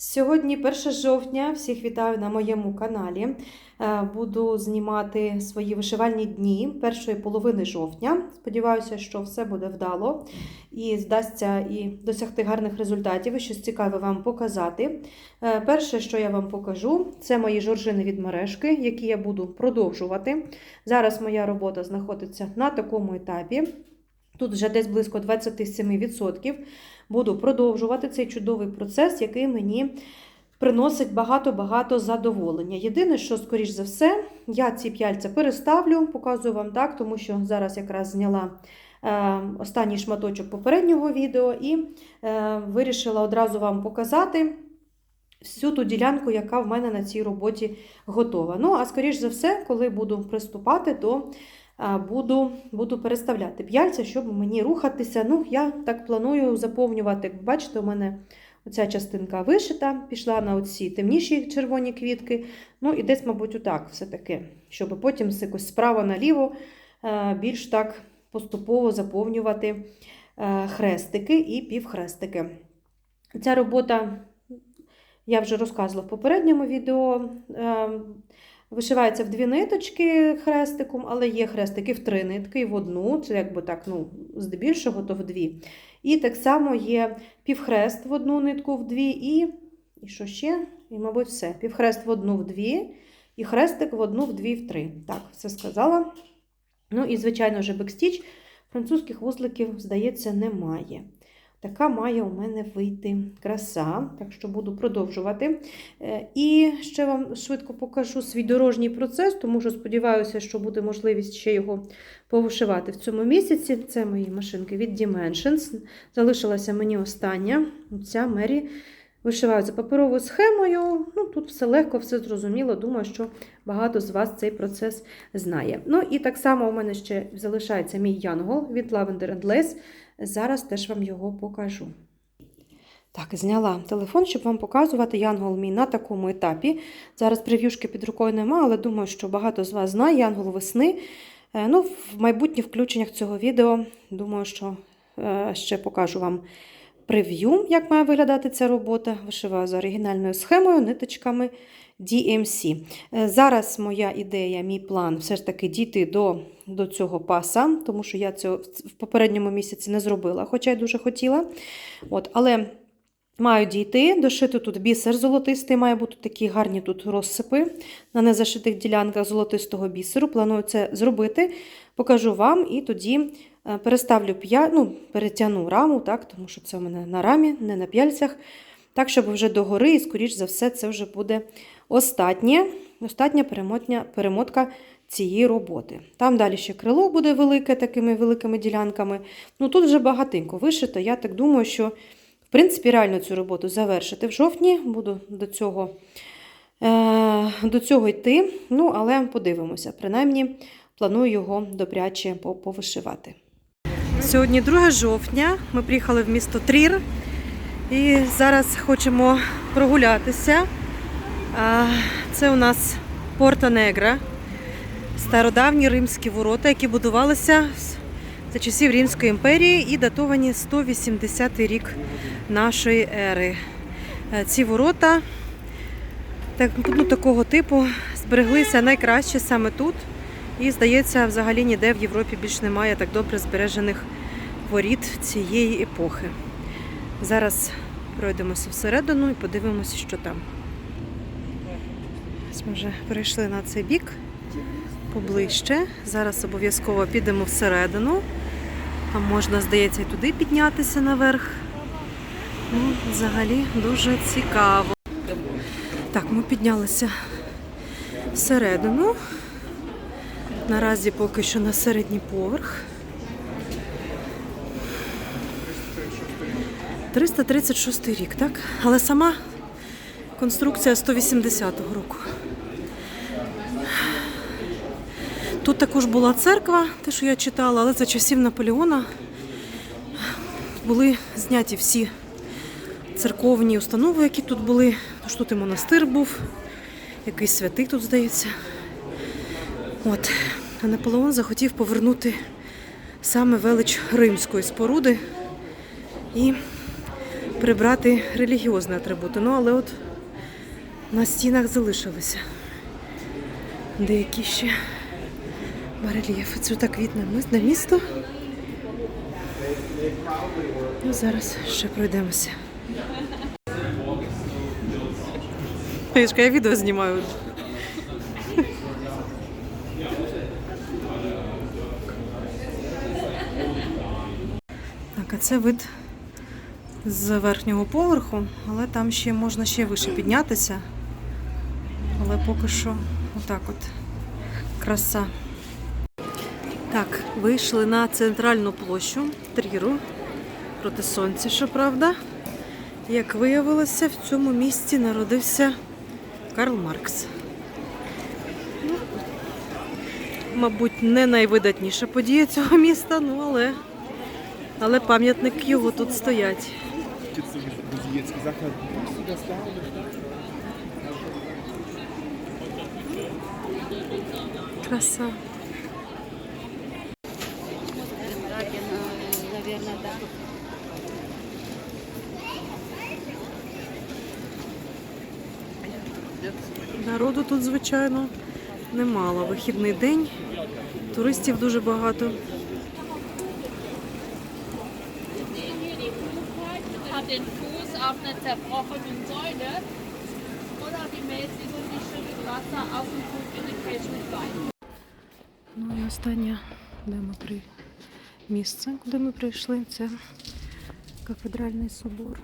Сьогодні 1 жовтня. Всіх вітаю на моєму каналі. Е, Буду знімати свої вишивальні дні першої половини жовтня. Сподіваюся, що все буде вдало і здасться і досягти гарних результатів, і щось цікаве вам показати. Е, Перше, що я вам покажу, це мої жоржини від мережки, які я буду продовжувати. Зараз моя робота знаходиться на такому етапі. Тут вже десь близько 27%. Буду продовжувати цей чудовий процес, який мені приносить багато-багато задоволення. Єдине, що, скоріш за все, я ці п'яльця переставлю, показую вам так, тому що зараз якраз зняла е, останній шматочок попереднього відео і е, вирішила одразу вам показати. Всю ту ділянку, яка в мене на цій роботі готова. Ну, а скоріш за все, коли буду приступати, то буду, буду переставляти п'яльця, щоб мені рухатися. Ну, я так планую заповнювати. Бачите, у мене оця частинка вишита, пішла на оці темніші червоні квітки. Ну, і десь, мабуть, отак все-таки, щоб потім якось справа наліво е, більш так поступово заповнювати е, хрестики і півхрестики. Ця робота. Я вже розказувала в попередньому відео. Вишивається в дві ниточки хрестиком, але є хрестики в три нитки і в одну, це якби так, ну, здебільшого, то в дві. І так само є півхрест в одну нитку в дві, і, і що ще? І, мабуть, все. Півхрест в одну в дві, і хрестик в одну в дві в три. Так, все сказала. Ну і, звичайно, вже бекстіч. Французьких вузликів, здається, немає. Така має у мене вийти краса, так що буду продовжувати. Е, І ще вам швидко покажу свій дорожній процес, тому що сподіваюся, що буде можливість ще його повишивати в цьому місяці. Це мої машинки від Dimensions. Залишилася мені остання. Ця Мері вишиваю за паперовою схемою. Ну, Тут все легко, все зрозуміло. Думаю, що багато з вас цей процес знає. Ну і так само у мене ще залишається мій янгол від Lavender Lace. Зараз теж вам його покажу. Так, зняла телефон, щоб вам показувати янгол мій на такому етапі. Зараз прев'юшки під рукою нема, але думаю, що багато з вас знає янгол весни. Е, Ну, в майбутніх включеннях цього відео, думаю, що е, ще покажу вам прев'ю, як має виглядати ця робота. Вишиваю за оригінальною схемою, ниточками DMC. Е, Зараз моя ідея, мій план все ж таки дійти до, до цього паса, тому що я цього в попередньому місяці не зробила, хоча й дуже хотіла. От, але маю дійти, дошити тут бісер золотистий, має бути такі гарні тут розсипи на незашитих ділянках золотистого бісеру. Планую це зробити, покажу вам і тоді переставлю п'я... ну, перетягну раму, так, тому що це у мене на рамі, не на п'яльцях. Так, щоб вже догори, і, скоріш за все, це вже буде остатнє, остатня перемотка цієї роботи. Там далі ще крило буде велике, такими великими ділянками. Ну тут вже багатенько вишито. Я так думаю, що в принципі реально цю роботу завершити в жовтні. Буду до цього, е, до цього йти. Ну, але подивимося. Принаймні, планую його добряче повишивати. Сьогодні 2 жовтня. Ми приїхали в місто Трір. І зараз хочемо прогулятися. Це у нас Порта Негра, стародавні римські ворота, які будувалися за часів Римської імперії і датовані 180 рік нашої ери. Е, Ці ворота ну, такого типу збереглися найкраще саме тут. І, здається, взагалі ніде в Європі більш немає так добре збережених воріт цієї епохи. Зараз пройдемося всередину і подивимося, що там. Ми вже перейшли на цей бік поближче. Зараз обов'язково підемо всередину. Там можна, здається, і туди піднятися наверх. Ну, взагалі дуже цікаво. Так, ми піднялися всередину. Наразі поки що на середній поверх. 336 рік, так? Але сама конструкція 180-го року. Тут також була церква, те, що я читала, але за часів Наполеона були зняті всі церковні установи, які тут були. Тож тут і монастир був, якийсь святий тут, здається. От. А Наполеон захотів повернути саме велич римської споруди і прибрати релігіозні атрибути. Ну, але от на стінах залишилися деякі ще барельєфи. Це так квітне на місто. Ну, зараз ще пройдемося. Я відео знімаю. Так, а це вид з верхнього поверху, але там ще можна ще вище піднятися. Але поки що отак от краса. Так, вийшли на центральну площу Тріру проти сонця, щоправда. Як виявилося, в цьому місті народився Карл Маркс. Ну, мабуть, не найвидатніша подія цього міста, ну але, але пам'ятник його тут стоять. Hat, machst du das da? Краса. Народу тут, звичайно, немало. Вихідний день, туристів дуже багато. Fuß einer zerbrochenen Säule oder die mäßigen Fische mit Wasser auf dem den Kelch mit Wein. Ну і останнє, де ми при... місце, куди ми прийшли, це кафедральний собор.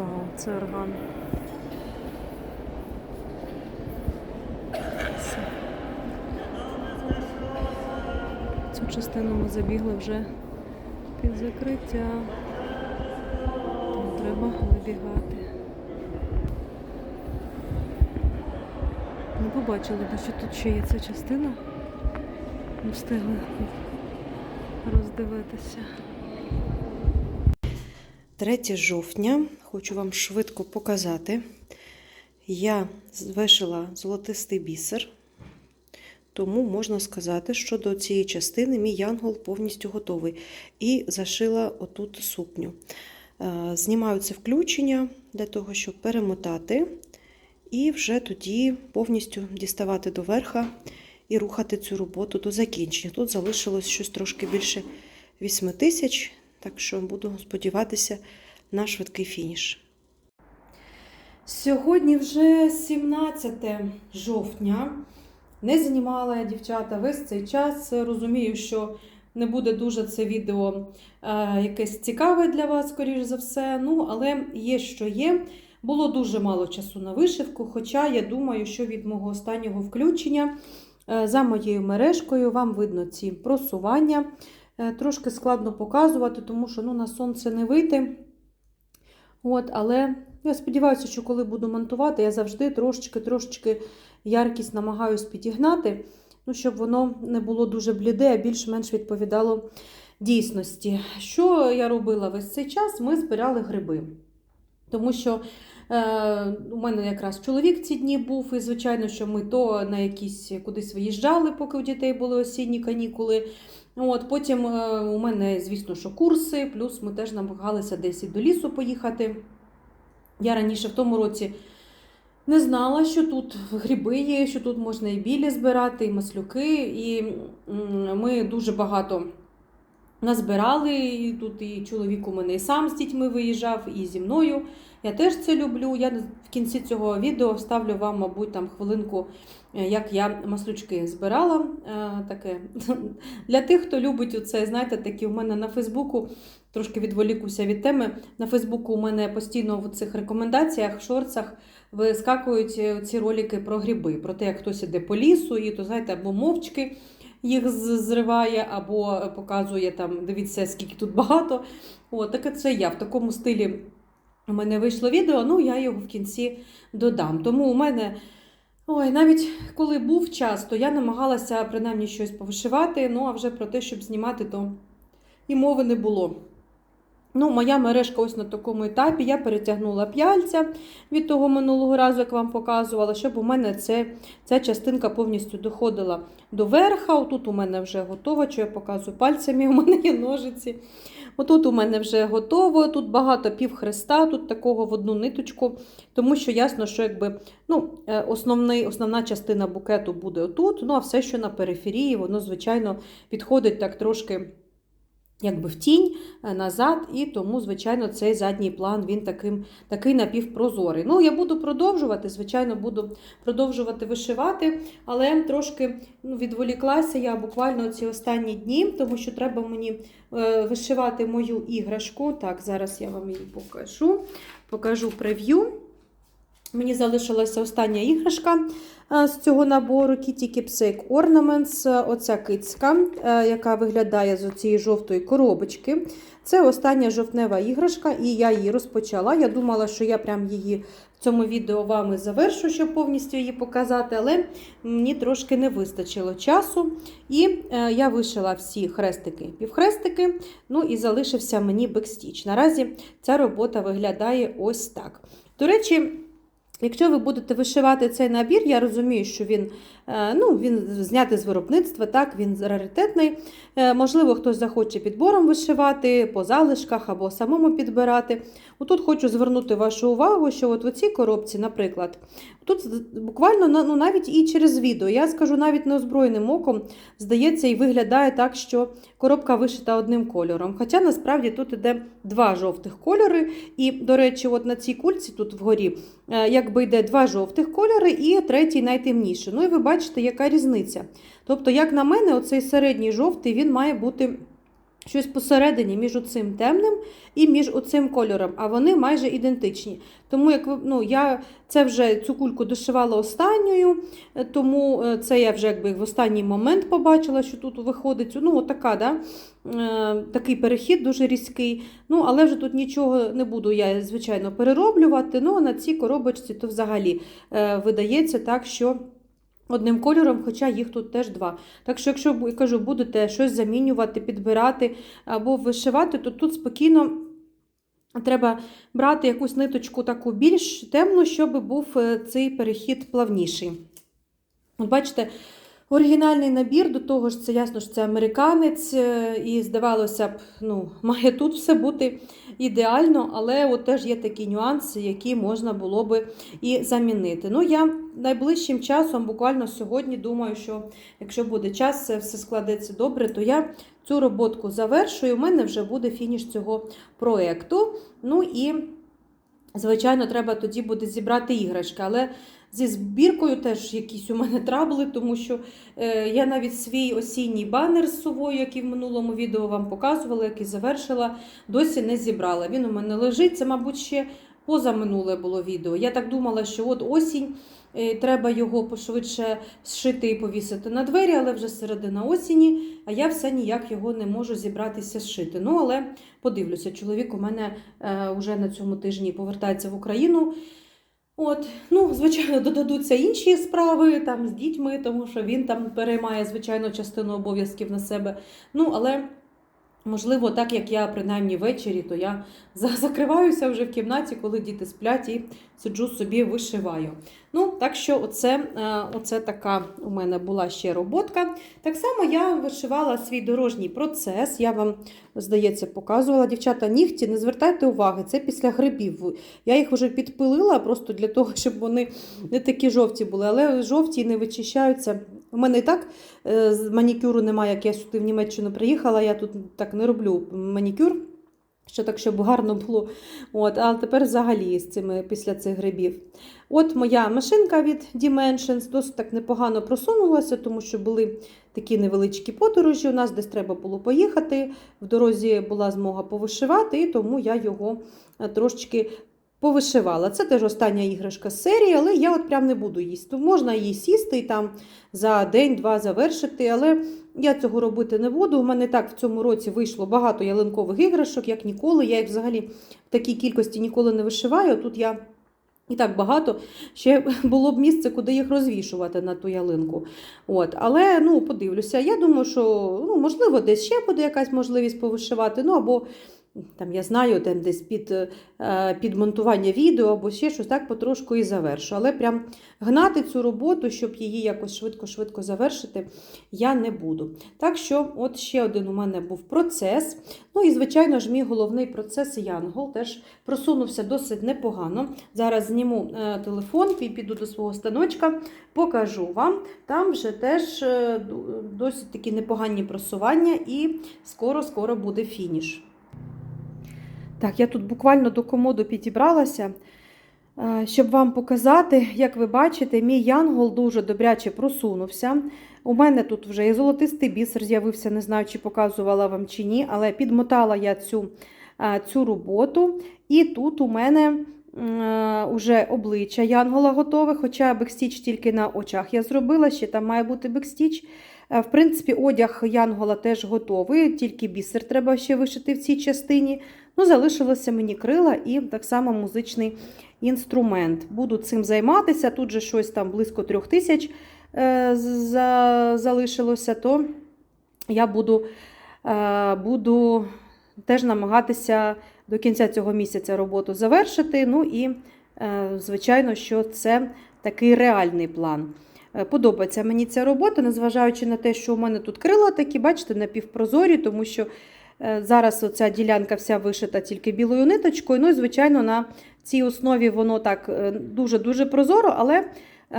Вау, це орган. Цю частину ми забігли вже під закриття. Тому треба вибігати. Не побачили, що тут ще є ця частина. Не встигли роздивитися. 3 жовтня хочу вам швидко показати. Я вишила золотистий бісер, тому можна сказати, що до цієї частини мій янгол повністю готовий. І зашила отут сукню. Е, Знімаю це включення для того, щоб перемотати, і вже тоді повністю діставати до верха і рухати цю роботу до закінчення. Тут залишилось щось трошки більше 8 тисяч, так що буду сподіватися на швидкий фініш. Сьогодні вже 17 жовтня. Не знімала я дівчата весь цей час. Розумію, що не буде дуже це відео е, якесь цікаве для вас, скоріш за все. Ну, але є, що є. Було дуже мало часу на вишивку, хоча я думаю, що від мого останнього включення е, за моєю мережкою вам видно ці просування. Е, Трошки складно показувати, тому що ну, на сонце не вийти. От, але я сподіваюся, що коли буду монтувати, я завжди трошечки-трошечки яркість намагаюсь підігнати, ну, щоб воно не було дуже бліде, а більш-менш відповідало дійсності. Що я робила весь цей час? Ми збирали гриби. Тому що е, у мене якраз чоловік ці дні був, і, звичайно, що ми то на якісь кудись виїжджали, поки у дітей були осінні канікули. От, Потім е, у мене, звісно, що курси, плюс ми теж намагалися десь і до лісу поїхати. Я раніше в тому році не знала, що тут гриби є, що тут можна і білі збирати, і маслюки. І ми дуже багато назбирали. І тут і чоловік у мене і сам з дітьми виїжджав, і зі мною. Я теж це люблю. Я в кінці цього відео вставлю вам, мабуть, там хвилинку, е, як я маслючки збирала. Е, Таке для тих, хто любить оце, знаєте, такі у мене на Фейсбуку. Трошки відволікуся від теми. На Фейсбуку у мене постійно в цих рекомендаціях, шорцах вискакують е, ці ролики про гриби, про те, як хтось іде по лісу, і то знаєте, або мовчки їх зриває, або показує там, дивіться, скільки тут багато. От, таке це я в такому стилі. У мене вийшло відео, ну я його в кінці додам. Тому у мене, ой, навіть коли був час, то я намагалася принаймні щось повишивати, ну а вже про те, щоб знімати, то і мови не було. Ну, моя мережка ось на такому етапі. Я перетягнула п'яльця від того минулого разу, як вам показувала, щоб у мене це, ця частинка повністю доходила до верха. Отут у мене вже готово, що я показую пальцями, у мене є ножиці. Отут у мене вже готово, тут багато півхреста, тут такого в одну ниточку, тому що ясно, що якби, ну, е, основний, основна частина букету буде отут, ну а все, що на периферії, воно, звичайно, підходить так трошки якби в тінь е, назад, і тому, звичайно, цей задній план він таким, такий напівпрозорий. Ну, я буду продовжувати, звичайно, буду продовжувати вишивати, але трошки ну, відволіклася я буквально ці останні дні, тому що треба мені е, вишивати мою іграшку. Так, зараз я вам її покажу. Покажу прев'ю. Мені залишилася остання іграшка е, з цього набору Kitty Keepsake Ornaments. Е, Оця кицька, е, яка виглядає з цієї жовтої коробочки. Це остання жовтнева іграшка, і я її розпочала. Я думала, що я прям її в цьому відео вами завершу, щоб повністю її показати, але мені трошки не вистачило часу. І я вишила всі хрестики півхрестики, ну і залишився мені бекстіч. Наразі ця робота виглядає ось так. До речі, Якщо ви будете вишивати цей набір, я розумію, що він, ну, він знятий з виробництва, так, він раритетний. Е, Можливо, хтось захоче підбором вишивати, по залишках або самому підбирати. Отут хочу звернути вашу увагу, що от в цій коробці, наприклад, тут буквально ну, навіть і через відео, я скажу навіть неозброєним оком, здається, і виглядає так, що коробка вишита одним кольором. Хоча насправді тут іде два жовтих кольори. І, до речі, от на цій кульці тут вгорі е, якби йде два жовтих кольори і третій найтемніший. Ну і ви бачите, яка різниця. Тобто, як на мене, оцей середній жовтий він має бути щось посередині між оцим темним і між оцим кольором, а вони майже ідентичні. Тому як ну, я це вже цю кульку дошивала останньою, е, тому е, це я вже якби в останній момент побачила, що тут виходить. Ну, отака, да? е, такий перехід дуже різкий. Ну, але вже тут нічого не буду я, звичайно, перероблювати. Ну, а на цій коробочці то взагалі видається так, що. Одним кольором, хоча їх тут теж два. Так що, якщо я кажу, будете щось замінювати, підбирати або вишивати, то тут спокійно треба брати якусь ниточку таку більш темну, щоб був е, цей перехід плавніший. От бачите, оригінальний набір, до того ж, це ясно, що це американець, е, і здавалося б, ну, має тут все бути ідеально, але от теж є такі нюанси, які можна було би і замінити. Ну, я найближчим часом, буквально сьогодні, думаю, що якщо буде час, це все складеться добре, то я цю роботку завершую. У мене вже буде фініш цього проєкту. Ну і, звичайно, треба тоді буде зібрати іграшки. Але зі збіркою теж якісь у мене трабли, тому що е, я навіть свій осінній банер з совою, який в минулому відео вам показувала, який завершила, досі не зібрала. Він у мене лежить. Це, мабуть, ще позаминуле було відео. Я так думала, що от осінь. Е, Треба його пошвидше зшити і повісити на двері, але вже середина осені, а я все ніяк його не можу зібратися зшити. Ну, але подивлюся, чоловік у мене е, вже на цьому тижні повертається в Україну. От, ну, звичайно, додадуться інші справи там з дітьми, тому що він там переймає, звичайно, частину обов'язків на себе. Ну, але. Можливо, так як я принаймні ввечері, то я закриваюся вже в кімнаті, коли діти сплять, і сиджу собі вишиваю. Ну, так що оце, е, оце така у мене була ще роботка. Так само я вишивала свій дорожній процес. Я вам, здається, показувала. Дівчата, нігті, не звертайте уваги, це після грибів. Я їх вже підпилила просто для того, щоб вони не такі жовті були, але жовті не вичищаються У мене і так е, манікюру немає, як я сюди в Німеччину приїхала. Я тут так не роблю манікюр. Що так, щоб гарно було. От, а тепер взагалі з цими після цих грибів. От моя машинка від Dimensions досить так непогано просунулася, тому що були такі невеличкі подорожі. У нас десь треба було поїхати. В дорозі була змога повишивати, і тому я його е, трошечки повишивала. Це теж остання іграшка з серії, але я от прям не буду їсти. Можна її сісти і там за день-два завершити, але я цього робити не буду. У мене так в цьому році вийшло багато ялинкових іграшок, як ніколи. Я їх взагалі в такій кількості ніколи не вишиваю. Тут я і так багато. Ще було б місце, куди їх розвішувати на ту ялинку. От. Але ну, подивлюся. Я думаю, що ну, можливо, десь ще буде якась можливість повишивати. Ну або там я знаю, там десь під, е, під монтування відео або ще щось так потрошку і завершу. Але прям гнати цю роботу, щоб її якось швидко-швидко завершити, я не буду. Так що, от ще один у мене був процес. Ну і, звичайно ж, мій головний процес Янгол теж просунувся досить непогано. Зараз зніму е, телефон, і піду до свого станочка, покажу вам. Там вже теж е, досить такі непогані просування, і скоро-скоро буде фініш. Так, я тут буквально до комоду підібралася, е, щоб вам показати, як ви бачите, мій янгол дуже добряче просунувся. У мене тут вже і золотистий бісер з'явився, не знаю, чи показувала вам чи ні, але підмотала я цю, е, цю роботу. І тут у мене вже обличчя янгола готове, хоча бекстіч тільки на очах я зробила, ще там має бути бекстіч. Е, В принципі, одяг янгола теж готовий, тільки бісер треба ще вишити в цій частині. Ну, залишилося мені крила і так само музичний інструмент. Буду цим займатися. Тут же щось там близько трьох тисяч е, за- залишилося, то я буду, е, буду теж намагатися до кінця цього місяця роботу завершити. Ну і, звичайно, що це такий реальний план. Е, Подобається мені ця робота, незважаючи на те, що у мене тут крила такі, бачите, напівпрозорі, тому що е, зараз оця ділянка вся вишита тільки білою ниточкою. Ну і, звичайно, на цій основі воно так е, дуже-дуже прозоро, але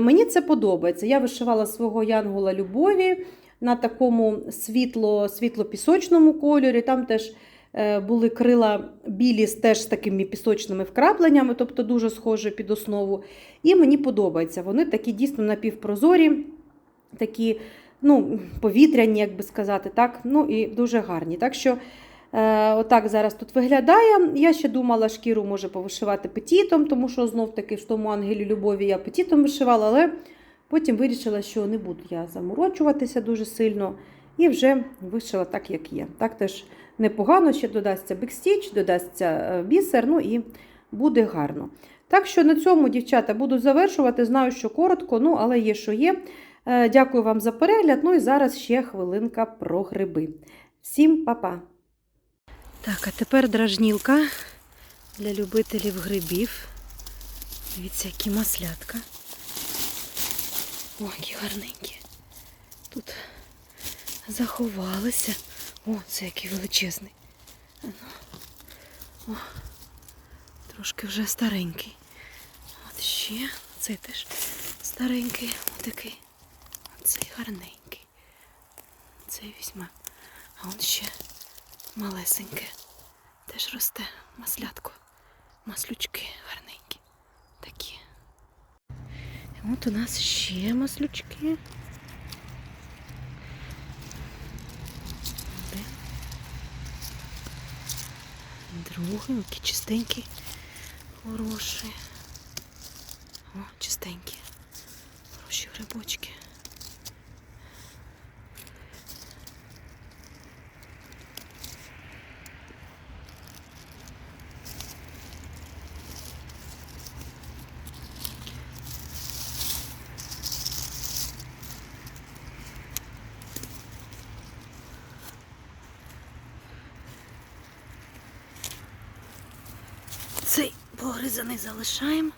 мені це подобається. Я вишивала свого янгола любові на такому світло, світло-пісочному кольорі. Там теж були крила білі з теж такими пісочними вкрапленнями, тобто дуже схожі під основу. І мені подобається. Вони такі дійсно напівпрозорі, такі ну, повітряні, як би сказати, так? ну і дуже гарні. Так що е, отак зараз тут виглядає. Я ще думала, шкіру може повишивати петітом, тому що знов таки в тому ангелі любові я петітом вишивала, але потім вирішила, що не буду я заморочуватися дуже сильно. І вже вишила так, як є. Так теж непогано, ще додасться бекстіч, додасться е, бісер, ну і буде гарно. Так що на цьому, дівчата, буду завершувати. Знаю, що коротко, ну але є, що є. Е, Дякую вам за перегляд. Ну і зараз ще хвилинка про гриби. Всім па-па! Так, а тепер дражнілка для любителів грибів. Дивіться, які маслятка. О, які гарненькі. Тут заховалися. О, це який величезний. О, трошки вже старенький. От ще цей теж старенький, отакий. Оцей гарненький. Цей візьме. А он ще малесеньке. Теж росте маслятко. Маслючки гарненькі. Такі. От у нас ще маслючки. Один. Другий, який чистенький, хороший. О, чистенькі. Хороші грибочки. Цей погризаний залишаємо.